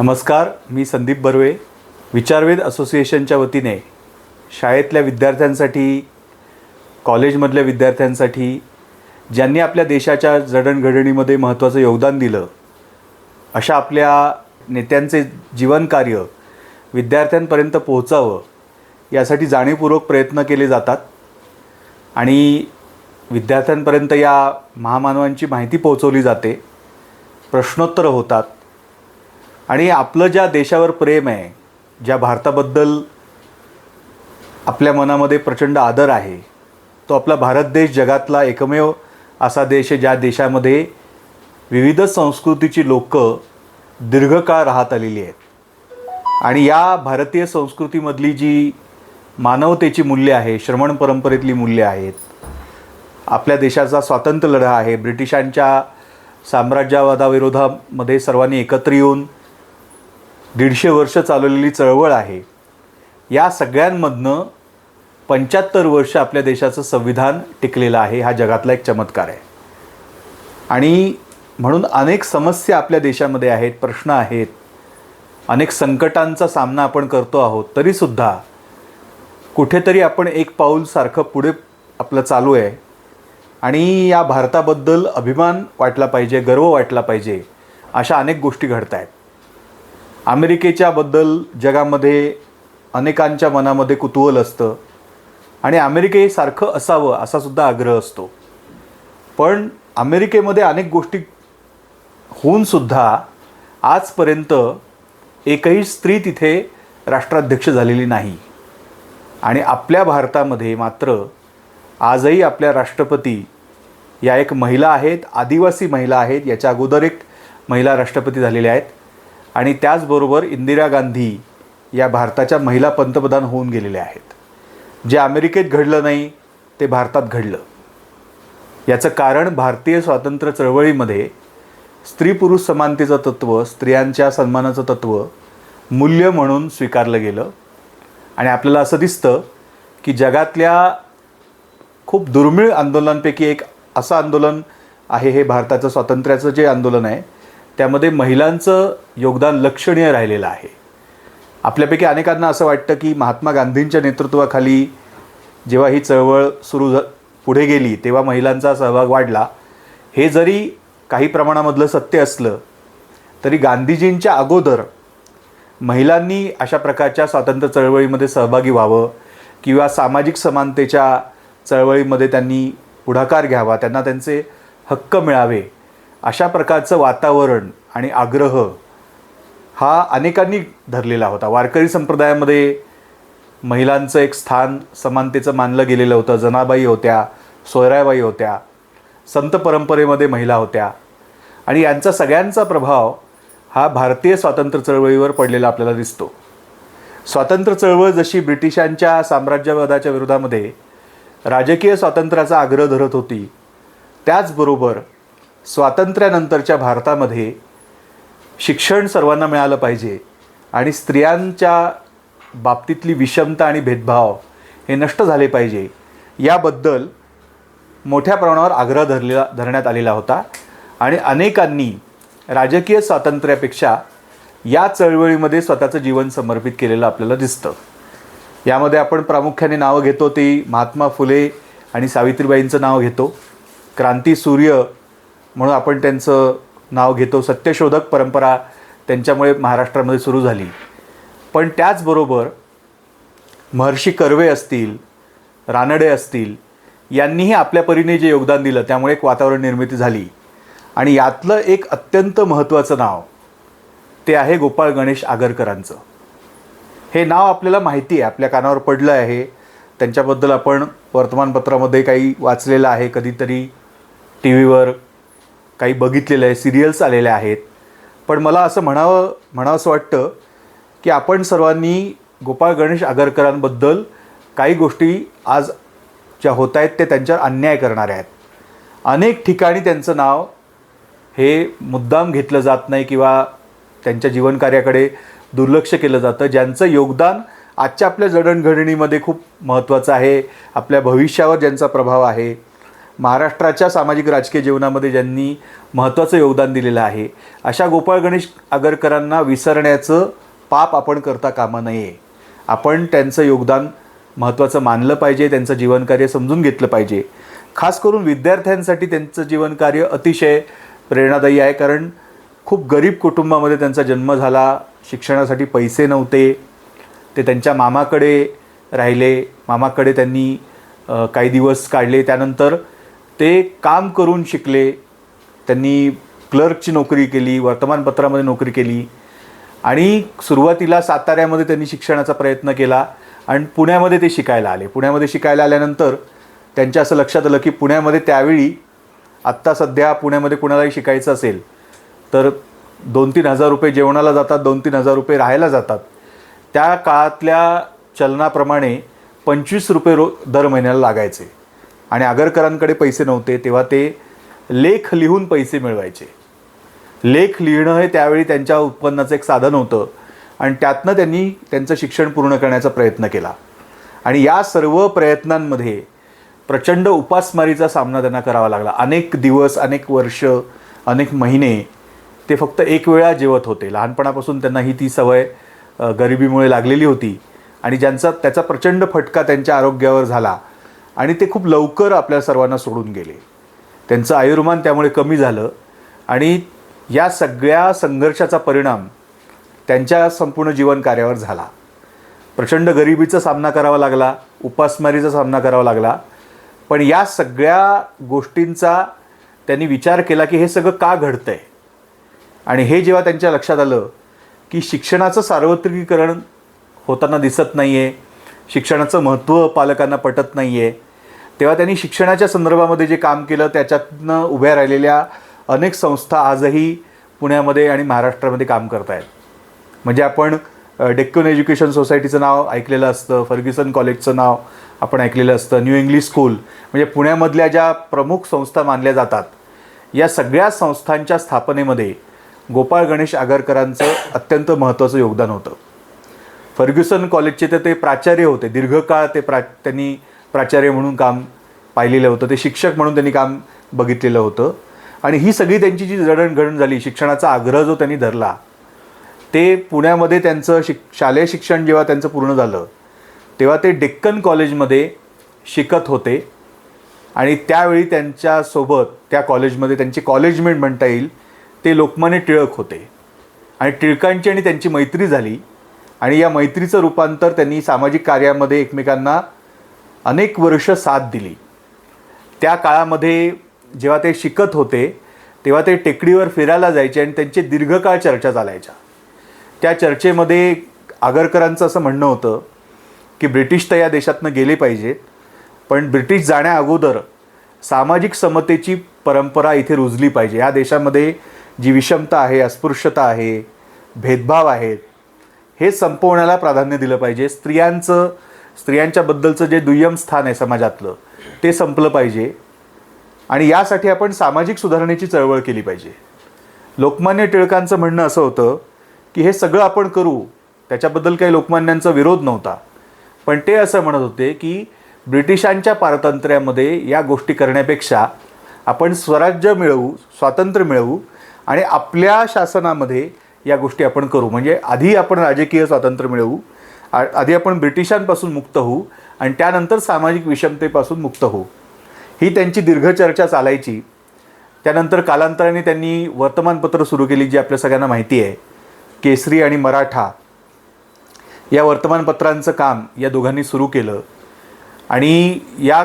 नमस्कार मी संदीप बर्वे विचारवेद असोसिएशनच्या वतीने शाळेतल्या विद्यार्थ्यांसाठी कॉलेजमधल्या विद्यार्थ्यांसाठी ज्यांनी आपल्या देशाच्या जडणघडणीमध्ये महत्त्वाचं योगदान दिलं अशा आपल्या नेत्यांचे जीवनकार्य विद्यार्थ्यांपर्यंत पोहोचावं यासाठी जाणीवपूर्वक प्रयत्न केले जातात. आणि विद्यार्थ्यांपर्यंत या महामानवांची माहिती पोहोचवली जाते. प्रश्नोत्तरं होतात. आणि आपलं ज्या देशावर प्रेम आहे ज्या भारताबद्दल आपल्या मनामध्ये प्रचंड आदर आहे तो आपला भारत देश जगातला एकमेव असा देश आहे ज्या देशामध्ये विविध संस्कृतीची लोकं दीर्घकाळ राहत आलेली आहेत. आणि या भारतीय संस्कृतीमधली जी मानवतेची मूल्य आहे श्रमण परंपरेतली मूल्य आहेत आपल्या देशाचा स्वातंत्र्य लढा आहे ब्रिटिशांच्या साम्राज्यवादाविरोधामध्ये सर्वांनी एकत्र येऊन दीडशे वर्ष चालवलेली चळवळ आहे. या सगळ्यांमधनं पंच्याहत्तर वर्ष आपल्या देशाचं संविधान टिकलेलं आहे हा जगातला एक चमत्कार आहे. आणि म्हणून अनेक समस्या आपल्या देशामध्ये आहेत प्रश्न आहेत. अनेक संकटांचा सामना आपण करतो आहोत तरीसुद्धा कुठेतरी आपण एक पाऊल सारखं पुढे आपलं चालू आहे. आणि या भारताबद्दल अभिमान वाटला पाहिजे गर्व वाटला पाहिजे अशा अनेक गोष्टी घडत आहेत अमेरिकेच्याबद्दल जगामध्ये अनेकांच्या मनामध्ये कुतूहल असतं. आणि अमेरिकेसारखं असावं असासुद्धा आग्रह असतो. पण अमेरिकेमध्ये अनेक गोष्टी होऊनसुद्धा आजपर्यंत एकही स्त्री तिथे राष्ट्राध्यक्ष झालेली नाही. आणि आपल्या भारतामध्ये मात्र आजही आपल्या राष्ट्रपती या एक महिला आहेत आदिवासी महिला आहेत याच्या अगोदर एक महिला राष्ट्रपती झालेल्या आहेत. आणि त्याचबरोबर इंदिरा गांधी या भारताच्या महिला पंतप्रधान होऊन गेलेल्या आहेत. जे अमेरिकेत घडलं नाही ते भारतात घडलं. याचं कारण भारतीय स्वातंत्र्य चळवळीमध्ये स्त्री पुरुष समानतेचं तत्त्व स्त्रियांच्या सन्मानाचं तत्त्व मूल्य म्हणून स्वीकारलं गेलं. आणि आपल्याला असं दिसतं की जगातल्या खूप दुर्मिळ आंदोलनांपैकी एक असं आंदोलन आहे हे भारताचं स्वातंत्र्याचं जे आंदोलन आहे त्यामध्ये महिलांचं योगदान लक्षणीय राहिलेलं आहे. आपल्यापैकी अनेकांना असं वाटतं की महात्मा गांधींच्या नेतृत्वाखाली जेव्हा ही चळवळ सुरू झ पुढे गेली तेव्हा महिलांचा सहभाग वाढला. हे जरी काही प्रमाणामधलं सत्य असलं तरी गांधीजींच्या अगोदर महिलांनी अशा प्रकारच्या स्वातंत्र्य चळवळीमध्ये सहभागी व्हावं किंवा सामाजिक समानतेच्या चळवळीमध्ये त्यांनी पुढाकार घ्यावा त्यांना त्यांचे हक्क मिळावे अशा प्रकारचं वातावरण आणि आग्रह हा अनेकांनी धरलेला होता. वारकरी संप्रदायामध्ये महिलांचं एक स्थान समानतेचं मानलं गेलेलं होतं. जनाबाई होत्या सोयराबाई होत्या संत परंपरेमध्ये महिला होत्या. आणि यांचा सगळ्यांचा प्रभाव हा भारतीय स्वातंत्र्य चळवळीवर पडलेला आपल्याला दिसतो. स्वातंत्र्य चळवळ जशी ब्रिटिशांच्या साम्राज्यवादाच्या विरोधामध्ये राजकीय स्वातंत्र्याचा आग्रह धरत होती त्याचबरोबर स्वातंत्र्यानंतरच्या भारतामध्ये शिक्षण सर्वांना मिळालं पाहिजे आणि स्त्रियांच्या बाबतीतली विषमता आणि भेदभाव हे नष्ट झाले पाहिजे याबद्दल मोठ्या प्रमाणावर आग्रह धरलेला धरण्यात आलेला होता. आणि अनेकांनी राजकीय स्वातंत्र्यापेक्षा या चळवळीमध्ये स्वतःचं जीवन समर्पित केलेलं आपल्याला दिसतं. यामध्ये आपण प्रामुख्याने नावं घेतो ती महात्मा फुले आणि सावित्रीबाईंचं नाव घेतो. क्रांती सूर्य म्हणून आपण त्यांचं नाव घेतो. सत्यशोधक परंपरा त्यांच्यामुळे महाराष्ट्रामध्ये सुरू झाली. पण त्याचबरोबर महर्षी कर्वे असतील रानडे असतील यांनीही आपल्या परीने जे योगदान दिलं त्यामुळे एक वातावरण निर्मिती झाली. आणि यातलं एक अत्यंत महत्त्वाचं नाव ते आहे गोपाळ गणेश आगरकरांचं. हे नाव आपल्याला माहिती आहे आपल्या कानावर पडलं आहे. त्यांच्याबद्दल आपण वर्तमानपत्रामध्ये काही वाचलेलं आहे. कधीतरी टी व्हीवर काही बघितलेलं आहे सिरियल्स आलेल्या आहेत. पण मला असं म्हणावं म्हणावंसं वाटतं की आपण सर्वांनी गोपाळ गणेश आगरकरांबद्दल काही गोष्टी आज ज्या होत आहेत ते त्यांच्यावर अन्याय करणाऱ्या आहेत. अनेक ठिकाणी त्यांचं नाव हे मुद्दाम घेतलं जात नाही किंवा त्यांच्या जीवनकार्याकडे दुर्लक्ष केलं जातं. ज्यांचं योगदान आजच्या आपल्या जडणघडणीमध्ये खूप महत्त्वाचं आहे. आपल्या भविष्यावर ज्यांचा प्रभाव आहे. महाराष्ट्राच्या सामाजिक राजकीय जीवनामध्ये ज्यांनी महत्त्वाचं योगदान दिलेलं आहे अशा गोपाळ गणेश आगरकरांना विसरण्याचं पाप आपण करता कामा नये. आपण त्यांचं योगदान महत्त्वाचं मानलं पाहिजे त्यांचं जीवनकार्य समजून घेतलं पाहिजे. खास करून विद्यार्थ्यांसाठी त्यांचं जीवनकार्य अतिशय प्रेरणादायी आहे कारण खूप गरीब कुटुंबामध्ये त्यांचा जन्म झाला शिक्षणासाठी पैसे नव्हते ते त्यांच्या मामाकडे राहिले मामाकडे त्यांनी काही दिवस काढले. त्यानंतर ते काम करून शिकले. त्यांनी क्लर्कची नोकरी केली वर्तमानपत्रामध्ये नोकरी केली. आणि सुरुवातीला साताऱ्यामध्ये त्यांनी शिक्षणाचा प्रयत्न केला आणि पुण्यामध्ये ते शिकायला आले. पुण्यामध्ये शिकायला आल्यानंतर त्यांच्या असं लक्षात आलं की पुण्यामध्ये त्यावेळी आत्ता सध्या पुण्यामध्ये कुणालाही शिकायचं असेल तर दोन तीन हजार रुपये जेवणाला जातात दोन तीन हजार रुपये राहायला जातात. त्या काळातल्या चलनाप्रमाणे पंचवीस रुपये रो दर महिन्याला लागायचे. आणि आगरकरांकडे पैसे नव्हते तेव्हा ते लेख लिहून पैसे मिळवायचे. लेख लिहिणं हे त्यावेळी त्यांच्या उत्पन्नाचं एक साधन होतं आणि त्यातनं त्यांनी त्यांचं शिक्षण पूर्ण करण्याचा प्रयत्न केला. आणि या सर्व प्रयत्नांमध्ये प्रचंड उपासमारीचा सामना त्यांना करावा लागला. अनेक दिवस अनेक वर्ष अनेक महिने ते फक्त एक वेळा जेवत होते. लहानपणापासून त्यांना ही ती सवय गरिबीमुळे लागलेली होती. आणि ज्यांचा त्याचा प्रचंड फटका त्यांच्या आरोग्यावर झाला. आणि ते खूप लवकर आपल्या सर्वांना सोडून गेले. त्यांचं आयुर्मान त्यामुळे कमी झालं आणि या सगळ्या संघर्षाचा परिणाम त्यांच्या संपूर्ण जीवन कार्यावर झाला. प्रचंड गरिबीचा सामना करावा लागला उपासमारीचा सामना करावा लागला पण या सगळ्या गोष्टींचा त्यांनी विचार केला की हे सगळं का घडतं आहे आणि हे जेव्हा त्यांच्या लक्षात आलं की शिक्षणाचं सार्वत्रिकीकरण होताना दिसत नाही आहे शिक्षणाचं महत्त्व पालकांना पटत नाही आहे तेव्हा त्यांनी शिक्षणाच्या संदर्भामध्ये जे काम केलं त्याच्यातनं उभ्या राहिलेल्या अनेक संस्था आजही पुण्यामध्ये आणि महाराष्ट्रामध्ये काम करत आहेत म्हणजे आपण डेक्कन एज्युकेशन सोसायटीचं नाव ऐकलेलं असतं फर्ग्युसन कॉलेजचं नाव आपण ऐकलेलं असतं न्यू इंग्लिश स्कूल म्हणजे पुण्यामधल्या ज्या प्रमुख संस्था मानल्या जातात या सगळ्या संस्थांच्या स्थापनेमध्ये गोपाळ गणेश आगरकरांचं अत्यंत महत्त्वाचं योगदान होतं. फर्ग्युसन कॉलेजचे तर ते प्राचार्य होते. दीर्घकाळ ते प्रा त्यांनी प्राचार्य म्हणून काम पाहिलेलं होतं. ते शिक्षक म्हणून त्यांनी काम बघितलेलं होतं. आणि ही सगळी त्यांची जी जडणघडण झाली शिक्षणाचा आग्रह जो त्यांनी धरला ते पुण्यामध्ये त्यांचं शिक शालेय शिक्षण जेव्हा त्यांचं पूर्ण झालं तेव्हा ते डेक्कन कॉलेजमध्ये शिकत होते. आणि त्यावेळी त्यांच्यासोबत त्या कॉलेजमध्ये त्यांचे कॉलेजमेट म्हणता येईल ते लोकमान्य टिळक होते. आणि टिळकांची आणि त्यांची मैत्री झाली. आणि या मैत्रीचं रूपांतर त्यांनी सामाजिक कार्यामध्ये एकमेकांना अनेक वर्ष साथ दिली. त्या काळामध्ये जेव्हा ते शिकत होते तेव्हा ते टेकडीवर फिरायला जायचे आणि त्यांचे दीर्घकाळ चर्चा चालायच्या. त्या चर्चेमध्ये आगरकरांचं असं म्हणणं होतं की ब्रिटिश तर या देशातनं गेले पाहिजेत पण ब्रिटिश जाण्या अगोदर सामाजिक समतेची परंपरा इथे रुजली पाहिजे. या देशामध्ये जी विषमता आहे अस्पृश्यता आहे भेदभाव आहेत हे संपवण्याला प्राधान्य दिलं पाहिजे. स्त्रियांचं स्त्रियांच्याबद्दलचं जे दुय्यम स्थान आहे समाजातलं ते संपलं पाहिजे. आणि यासाठी आपण सामाजिक सुधारणेची चळवळ केली पाहिजे. लोकमान्य टिळकांचं म्हणणं असं होतं की हे सगळं आपण करू त्याच्याबद्दल काही लोकमान्यांचा विरोध नव्हता. पण ते असं म्हणत होते की ब्रिटिशांच्या पारतंत्र्यामध्ये या गोष्टी करण्यापेक्षा आपण स्वराज्य मिळवू स्वातंत्र्य मिळवू आणि आपल्या शासनामध्ये या गोष्टी आपण करू. म्हणजे आधी आपण राजकीय स्वातंत्र्य मिळवू आ- आधी आपण ब्रिटिशांपासून मुक्त होऊ आणि त्यानंतर सामाजिक विषमतेपासून मुक्त होऊ. ही त्यांची दीर्घ चर्चा चालायची. त्यानंतर कालांतराने त्यांनी वर्तमानपत्र सुरू केली जी आपल्या सगळ्यांना माहिती आहे. केसरी आणि मराठा या वर्तमानपत्रांचं काम या दोघांनी सुरू केलं. आणि या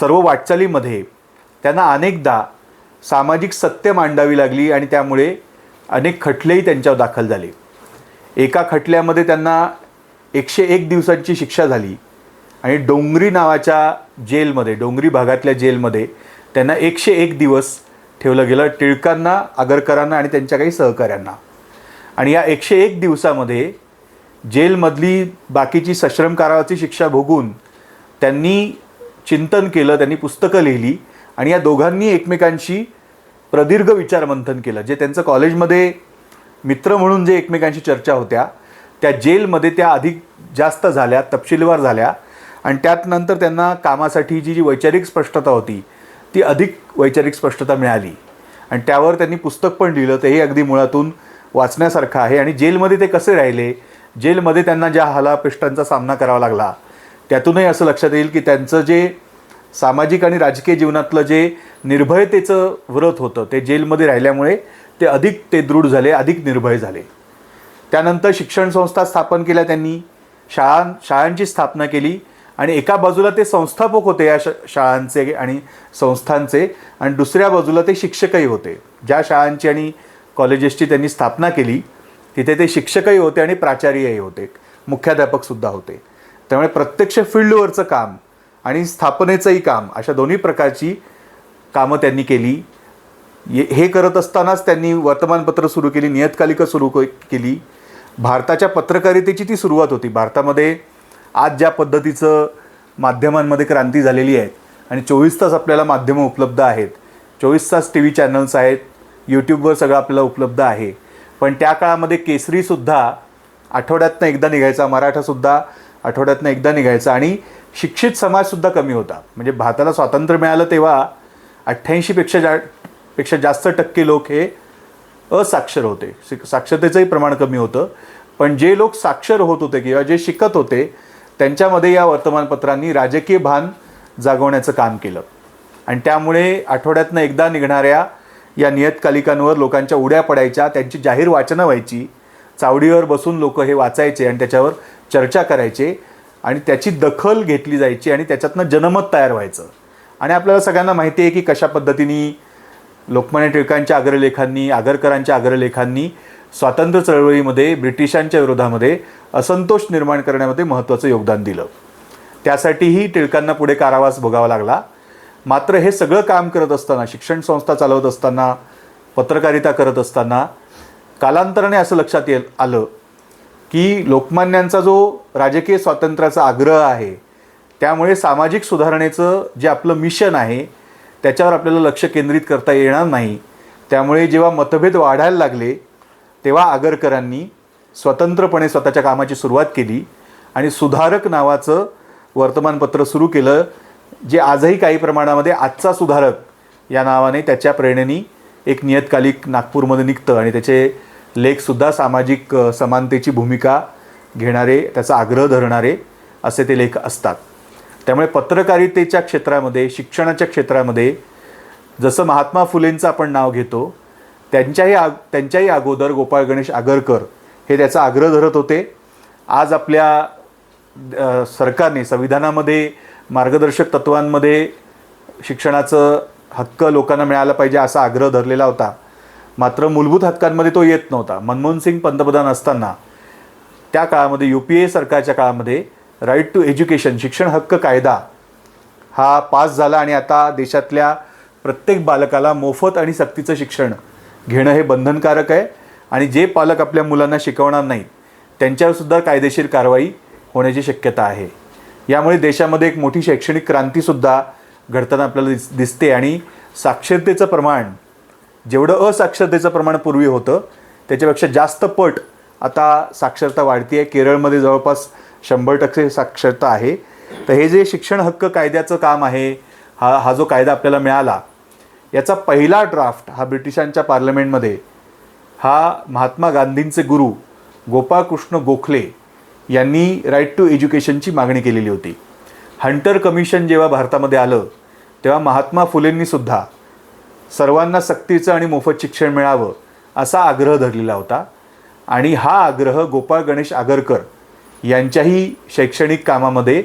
सर्व वाटचालीमध्ये त्यांना अनेकदा सामाजिक सत्य मांडावी लागली आणि त्यामुळे अनेक खटलेही त्यांच्यावर दाखल झाले. एका खटल्यामध्ये त्यांना एकशे एक दिवसांची शिक्षा झाली आणि डोंगरी नावाच्या जेलमध्ये डोंगरी भागातल्या जेलमध्ये त्यांना एकशे एक दिवस ठेवलं गेलं टिळकांना आगरकरांना आणि त्यांच्या काही सहकाऱ्यांना. आणि या एकशे एक दिवसामध्ये जेलमधली बाकीची सश्रम कारावाची शिक्षा भोगून त्यांनी चिंतन केलं त्यांनी पुस्तकं लिहिली आणि या दोघांनी एकमेकांशी प्रदीर्घ विचारमंथन केलं जे त्यांचं कॉलेजमध्ये मित्र म्हणून जे एकमेकांशी चर्चा होत्या त्या जेलमध्ये त्या अधिक जास्त झाल्या तपशीलवार झाल्या आणि त्यात नंतर त्यांना कामासाठी जी जी वैचारिक स्पष्टता होती ती अधिक वैचारिक स्पष्टता मिळाली. आणि त्यावर त्यांनी पुस्तक पण लिहिलं तेही अगदी मुळातून वाचण्यासारखं आहे. आणि जेलमध्ये ते कसे राहिले? जेलमध्ये त्यांना ज्या हालापेष्टांचा सामना करावा लागला त्यातूनही असं लक्षात येईल की त्यांचं जे सामाजिक आणि राजकीय जीवनातलं जे निर्भयतेचं व्रत होतं ते जेलमध्ये राहिल्यामुळे ते अधिक ते दृढ झाले अधिक निर्भय झाले. त्यानंतर शिक्षण संस्था स्थापन केल्या त्यांनी शाळां शाळांची स्थापना केली आणि एका बाजूला ते संस्थापक होते या श शाळांचे आणि संस्थांचे आणि दुसऱ्या बाजूला ते शिक्षकही होते. ज्या शाळांची आणि कॉलेजेसची त्यांनी स्थापना केली तिथे ते शिक्षकही होते आणि प्राचार्यही होते मुख्याध्यापकसुद्धा होते. त्यामुळे प्रत्यक्ष फील्डवरचं काम आणि स्थापनेचंही काम अशा दोन्ही प्रकारची कामं त्यांनी केली. ये- हे करत असतानाच त्यांनी वर्तमानपत्र सुरू केली नियतकालिका सुरू क- केली. भारताच्या पत्रकारितेची ती सुरुवात होती. भारतामध्ये आज ज्या पद्धतीचं माध्यमांमध्ये क्रांती झालेली आहे आणि चोवीस तास आपल्याला माध्यमं उपलब्ध आहेत. चोवीस तास टी व्ही चॅनल्स आहेत. यूट्यूबवर सगळं आपल्याला उपलब्ध आहे. पण त्या काळामध्ये केसरीसुद्धा आठवड्यातनं एकदा निघायचा मराठासुद्धा आठवड्यातनं एकदा निघायचं आणि शिक्षित समाजसुद्धा कमी होता. म्हणजे भारताला स्वातंत्र्य मिळालं तेव्हा अठ्ठ्याऐंशीपेक्षा जा पेक्षा जास्त टक्के लोक हे असाक्षर होते. शिक- साक्षरतेचंही प्रमाण कमी होतं. पण जे लोक साक्षर होत होते किंवा जे शिकत होते त्यांच्यामध्ये या वर्तमानपत्रांनी राजकीय भान जागवण्याचं काम केलं. आणि त्यामुळे आठवड्यातनं एकदा निघणाऱ्या या नियतकालिकांवर लोकांच्या उड्या पडायच्या त्यांची जाहीर वाचनं व्हायची चावडीवर बसून लोक हे वाचायचे आणि त्याच्यावर चर्चा करायचे आणि त्याची दखल घेतली जायची आणि त्याच्यातनं जनमत तयार व्हायचं. आणि आपल्याला सगळ्यांना माहिती आहे की कशा पद्धतीने लोकमान्य टिळकांच्या अग्रलेखांनी आगरकरांच्या अग्रलेखांनी स्वातंत्र्य चळवळीमध्ये ब्रिटिशांच्या विरोधामध्ये असंतोष निर्माण करण्यामध्ये महत्त्वाचं योगदान दिलं. त्यासाठीही टिळकांना पुढे कारावास भोगावा लागला. मात्र हे सगळं काम करत असताना शिक्षण संस्था चालवत असताना पत्रकारिता करत असताना कालांतराने असं लक्षात ये आलं की लोकमान्यांचा जो राजकीय स्वातंत्र्याचा आग्रह आहे त्यामुळे सामाजिक सुधारणेचं जे आपलं मिशन आहे त्याच्यावर आपल्याला लक्ष केंद्रित करता येणार नाही. त्यामुळे जेव्हा मतभेद वाढायला लागले तेव्हा आगरकरांनी स्वतंत्रपणे स्वतःच्या कामाची सुरुवात केली आणि सुधारक नावाचं वर्तमानपत्र सुरू केलं जे आजही काही प्रमाणामध्ये आजचा सुधारक या नावाने त्याच्या प्रेरणेने एक नियतकालिक नागपूरमध्ये निघतं आणि त्याचे लेखसुद्धा सामाजिक समानतेची भूमिका घेणारे त्याचा आग्रह धरणारे असे ते लेख असतात. त्यामुळे पत्रकारितेच्या क्षेत्रामध्ये शिक्षणाच्या क्षेत्रामध्ये जसं महात्मा फुलेंचं आपण नाव घेतो त्यांच्याही आग त्यांच्याही अगोदर गोपाळ गणेश आगरकर हे त्याचा आग्रह धरत होते. आज आपल्या सरकारने संविधानामध्ये मार्गदर्शक तत्वांमध्ये शिक्षणाचं हक्क लोकांना मिळाला पाहिजे असा आग्रह धरलेला होता. मात्र मूलभूत हक्कांमध्ये तो येत नव्हता. मनमोहन सिंग पंतप्रधान असताना त्या काळामध्ये यू पी ए सरकारच्या काळामध्ये राईट टू एज्युकेशन शिक्षण हक्क कायदा हा पास झाला आणि आता देशातल्या प्रत्येक बालकाला मोफत आणि सक्तीचं शिक्षण घेणं हे बंधनकारक आहे आणि जे पालक आपल्या मुलांना शिकवणार नाहीत त्यांच्यावरसुद्धा कायदेशीर कारवाई होण्याची शक्यता आहे. यामुळे देशामध्ये एक मोठी शैक्षणिक क्रांतीसुद्धा घडताना आपल्याला दिस दिसते आणि साक्षरतेचं प्रमाण जेवढं असाक्षरतेचं प्रमाण पूर्वी होतं त्याच्यापेक्षा जास्त पट आता साक्षरता वाढती आहे केरळमध्ये जवळपास शंभर टक्के साक्षरता आहे. तर हे जे शिक्षण हक्क कायद्याचं काम आहे हा हा जो कायदा आपल्याला मिळाला याचा पहिला ड्राफ्ट हा ब्रिटिशांच्या पार्लमेंटमध्ये हा महात्मा गांधींचे गुरु गोपाळकृष्ण गोखले यांनी राईट टू एज्युकेशनची मागणी केलेली होती. हंटर कमिशन जेव्हा भारतामध्ये आलं तेव्हा महात्मा फुलेंनी सुद्धा सर्वांना सक्तीचं आणि मोफत शिक्षण मिळावं असा आग्रह धरलेला होता. आणि हा आग्रह गोपाळ गणेश आगरकर यांच्याही शैक्षणिक कामामध्ये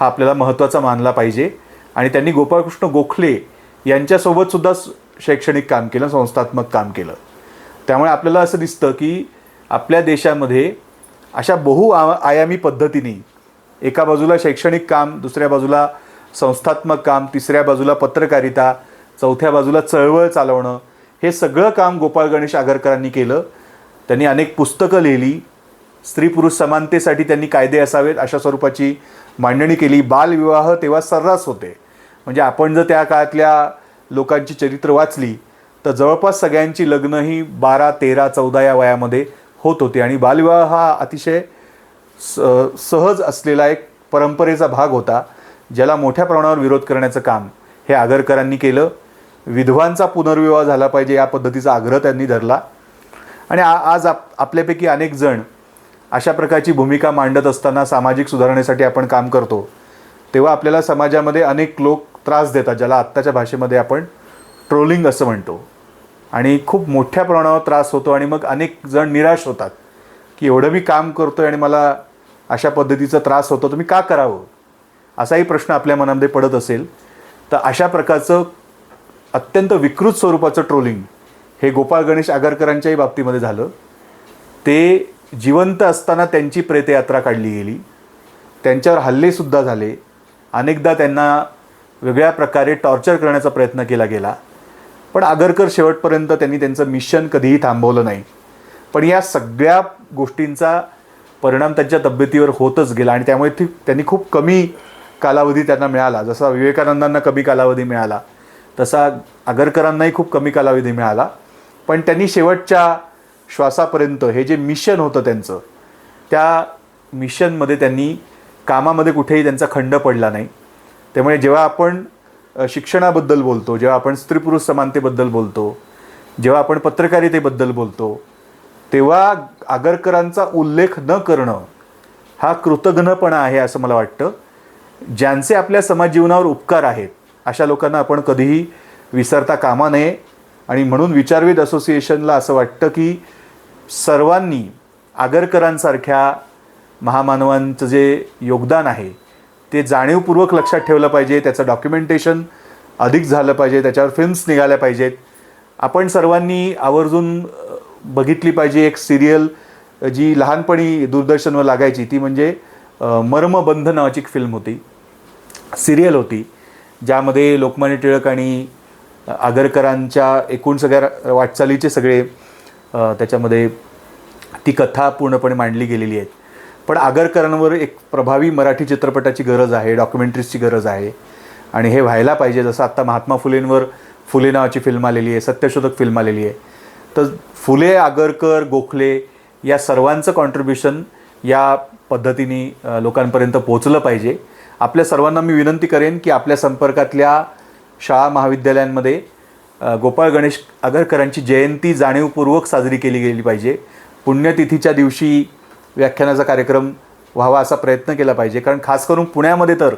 हा आपल्याला महत्त्वाचा मानला पाहिजे. आणि त्यांनी गोपाळकृष्ण गोखले यांच्यासोबतसुद्धा शैक्षणिक काम केलं संस्थात्मक काम केलं. त्यामुळे आपल्याला असं दिसतं की आपल्या देशामध्ये अशा बहु आ आयामी पद्धतीने एका बाजूला शैक्षणिक काम दुसऱ्या बाजूला संस्थात्मक काम तिसऱ्या बाजूला पत्रकारिता चौथ्या बाजूला चळवळ चालवणं हे सगळं काम गोपाळ गणेश आगरकरांनी केलं. त्यांनी अनेक पुस्तकं लिहिली. स्त्री पुरुष समानतेसाठी त्यांनी कायदे असावेत अशा स्वरूपाची मांडणी केली. बालविवाह तेव्हा सर्रास होते. म्हणजे आपण जर त्या काळातल्या लोकांची चरित्र वाचली तर जवळपास सगळ्यांची लग्न ही बारा तेरा चौदा या वयामध्ये होत होती. आणि बालविवाह हा अतिशय स सहज असलेला एक परंपरेचा भाग होता ज्याला मोठ्या प्रमाणावर विरोध करण्याचं काम हे आगरकरांनी केलं. विधवांचा पुनर्विवाह झाला पाहिजे या पद्धतीचा आग्रह त्यांनी धरला. आणि आ आज आप आपल्यापैकी अनेक जण अशा प्रकारची भूमिका मांडत असताना सामाजिक सुधारणेसाठी आपण काम करतो तेव्हा आपल्याला समाजामध्ये अनेक लोक त्रास देतात ज्याला आत्ताच्या भाषेमध्ये आपण ट्रोलिंग असं म्हणतो. आणि खूप मोठ्या प्रमाणावर त्रास होतो आणि मग अनेक जण निराश होतात की एवढं मी काम करतो आहे आणि मला अशा पद्धतीचा त्रास होतो तुम्ही का करावं? असाही प्रश्न आपल्या मनामध्ये पडत असेल. तर अशा प्रकारचं अत्यंत विकृत स्वरूपाचं ट्रोलिंग हे गोपाळ गणेश आगरकरांच्याही बाबतीमध्ये झालं. ते जिवंत असताना त्यांची प्रेतयात्रा काढली गेली. त्यांच्यावर हल्लेसुद्धा झाले. अनेकदा त्यांना वेगळ्या प्रकारे टॉर्चर करण्याचा प्रयत्न केला गेला. पण आगरकर शेवटपर्यंत त्यांनी त्यांचं मिशन कधीही थांबवलं नाही. पण या सगळ्या गोष्टींचा परिणाम त्यांच्या तब्येतीवर होतच गेला आणि त्यामुळे ती त्यांनी खूप कमी कालावधी त्यांना मिळाला. जसा विवेकानंदांना कमी कालावधी मिळाला तसा आगरकरांनाही खूप कमी कालावधी मिळाला. पण त्यांनी शेवटच्या श्वासापर्यंत हे जे मिशन होतं त्यांचं त्या मिशनमध्ये त्यांनी कामामध्ये कुठेही त्यांचा खंड पडला नाही. त्यामुळे जेव्हा आपण शिक्षणाबद्दल बोलतो जेव्हा आपण स्त्री पुरुष समानतेबद्दल बोलतो जेव्हा आपण पत्रकारितेबद्दल बोलतो तेव्हा आगरकरांचा उल्लेख न करणं हा कृतघ्नपणा आहे असं मला वाटतं. ज्यांचे आपल्या समाज जीवनावर उपकार आहेत अशा लोकांना आपण कधीही विसरता कामा नये. आणि म्हणून विचारवेद असोसिएशनला असं वाटतं की सर्वांनी आगरकरांसारख्या महामानवांचं जे योगदान आहे ते जाणीवपूर्वक लक्षात ठेवलं पाहिजे त्याचं डॉक्युमेंटेशन अधिक झालं पाहिजे त्याच्यावर फिल्म्स निघाल्या पाहिजेत. आपण सर्वांनी आवर्जून बघितली पाहिजे एक सिरियल जी लहानपणी दूरदर्शनवर लागायची. ती म्हणजे मर्मबंध नावाची एक फिल्म होती. सिरियल होती ज्यामध्ये लोकमान्य टिळक आणि आगरकरांच्या एकूण सगळ्या वाटचालीचे सगळे त्याच्यामध्ये ती कथा पूर्णपणे मांडली गेलेली आहेत पण आगरकरांवर एक प्रभावी मराठी चित्रपटाची गरज आहे डॉक्युमेंटरीजची गरज आहे. आणि हे व्हायला पाहिजे जसं आत्ता महात्मा फुलेंवर फुले नावाची फिल्म आलेली आहे सत्यशोधक फिल्म आलेली आहे. तर फुले आगरकर गोखले या सर्वांचं कॉन्ट्रीब्युशन या पद्धतीने लोकांपर्यंत पोचलं पाहिजे. आपल्या सर्वांना मी विनंती करेन की आपल्या संपर्कातल्या शाळा महाविद्यालयांमध्ये गोपाळ गणेश आगरकरांची जयंती जाणीवपूर्वक साजरी केली गेली पाहिजे. पुण्यतिथीच्या दिवशी व्याख्यानाचा कार्यक्रम व्हावा असा प्रयत्न केला पाहिजे. कारण खास करून पुण्यामध्ये तर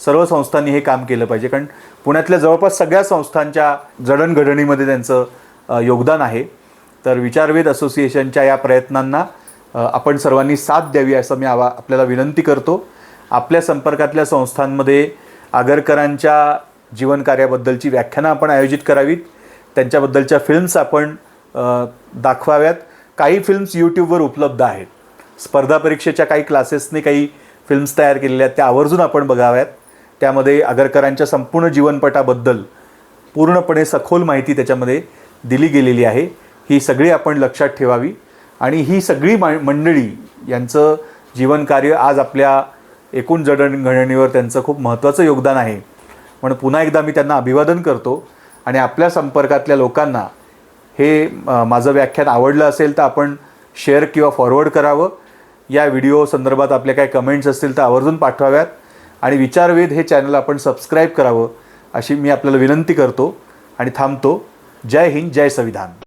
सर्व संस्थांनी हे काम केलं पाहिजे. कारण पुण्यातल्या जवळपास सगळ्या संस्थांच्या जडणघडणीमध्ये त्यांचं योगदान आहे. तर विचारवेद असोसिएशनच्या या प्रयत्नांना आपण सर्वांनी साथ द्यावी असं मी आवा आपल्याला विनंती करतो. आपल्या संपर्कातल्या संस्थांमध्ये आगरकरांच्या जीवनकार्याबद्दलची व्याख्यानं आपण आयोजित करावीत. त्यांच्याबद्दलच्या फिल्म्स आपण दाखवाव्यात. काही फिल्म्स यूट्यूबवर उपलब्ध आहेत. स्पर्धा परीक्षेच्या काही क्लासेसने काही फिल्म्स तयार केलेल्या आहेत त्या आवर्जून आपण बघाव्यात. त्यामध्ये आगरकरांच्या संपूर्ण जीवनपटाबद्दल पूर्णपणे सखोल माहिती त्याच्यामध्ये दिली गेलेली आहे. ही सगळी आपण लक्षात ठेवावी. आणि ही सगळी मा मंडळी यांचं जीवनकार्य आज आपल्या एकूण जडणघडणीवर त्यांचं खूप महत्त्वाचं योगदान आहे. म्हणून पुन्हा एकदा मी त्यांना अभिवादन करतो. आणि आपल्या संपर्कातल्या लोकांना हे माझं व्याख्यान आवडलं असेल तर आपण शेअर किंवा फॉरवर्ड करावं. या व्हिडिओ संदर्भात आपल्या काही कमेंट्स असतील तर आवर्जून पाठवाव्यात. आणि विचारवेध हे चॅनल आपण सबस्क्राईब करावं अशी मी आपल्याला विनंती करतो. आणि थांबतो. जय हिंद जय संविधान।